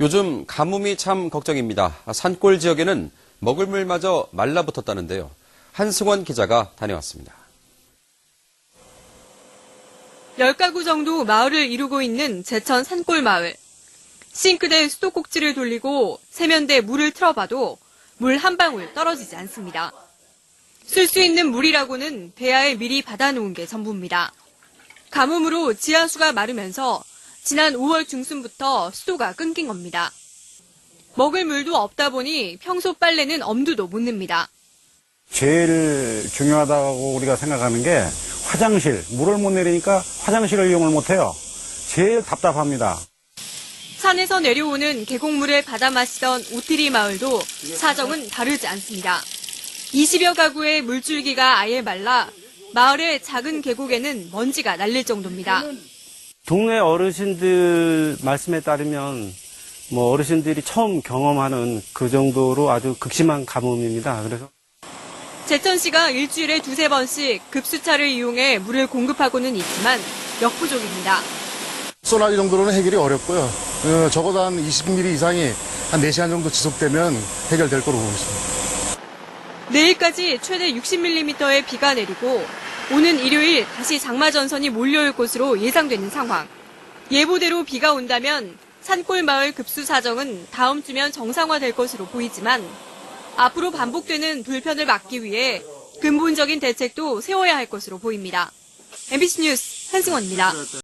요즘 가뭄이 참 걱정입니다. 산골 지역에는 먹을 물마저 말라붙었다는데요. 한승원 기자가 다녀왔습니다. 10가구 정도 마을을 이루고 있는 제천 산골 마을. 싱크대 수도꼭지를 돌리고 세면대 물을 틀어봐도 물 한 방울 떨어지지 않습니다. 쓸 수 있는 물이라고는 배아에 미리 받아놓은 게 전부입니다. 가뭄으로 지하수가 마르면서 지난 5월 중순부터 수도가 끊긴 겁니다. 먹을 물도 없다 보니 평소 빨래는 엄두도 못 냅니다. 제일 중요하다고 우리가 생각하는 게 화장실, 물을 못 내리니까 화장실을 이용을 못 해요. 제일 답답합니다. 산에서 내려오는 계곡물을 받아 마시던 오트리 마을도 사정은 다르지 않습니다. 20여 가구의 물줄기가 아예 말라 마을의 작은 계곡에는 먼지가 날릴 정도입니다. 동네 어르신들 말씀에 따르면 뭐 어르신들이 처음 경험하는 그 정도로 아주 극심한 가뭄입니다. 그래서 제천 시가 일주일에 두세 번씩 급수차를 이용해 물을 공급하고는 있지만 역부족입니다. 소나기 정도로는 해결이 어렵고요. 어, 적어도 한 20mm 이상이 한 4시간 정도 지속되면 해결될 거로 보고 있습니다. 내일까지 최대 60mm의 비가 내리고 오는 일요일 다시 장마 전선이 몰려올 것으로 예상되는 상황. 예보대로 비가 온다면 산골 마을 급수 사정은 다음 주면 정상화될 것으로 보이지만 앞으로 반복되는 불편을 막기 위해 근본적인 대책도 세워야 할 것으로 보입니다. MBC 뉴스 한승원입니다.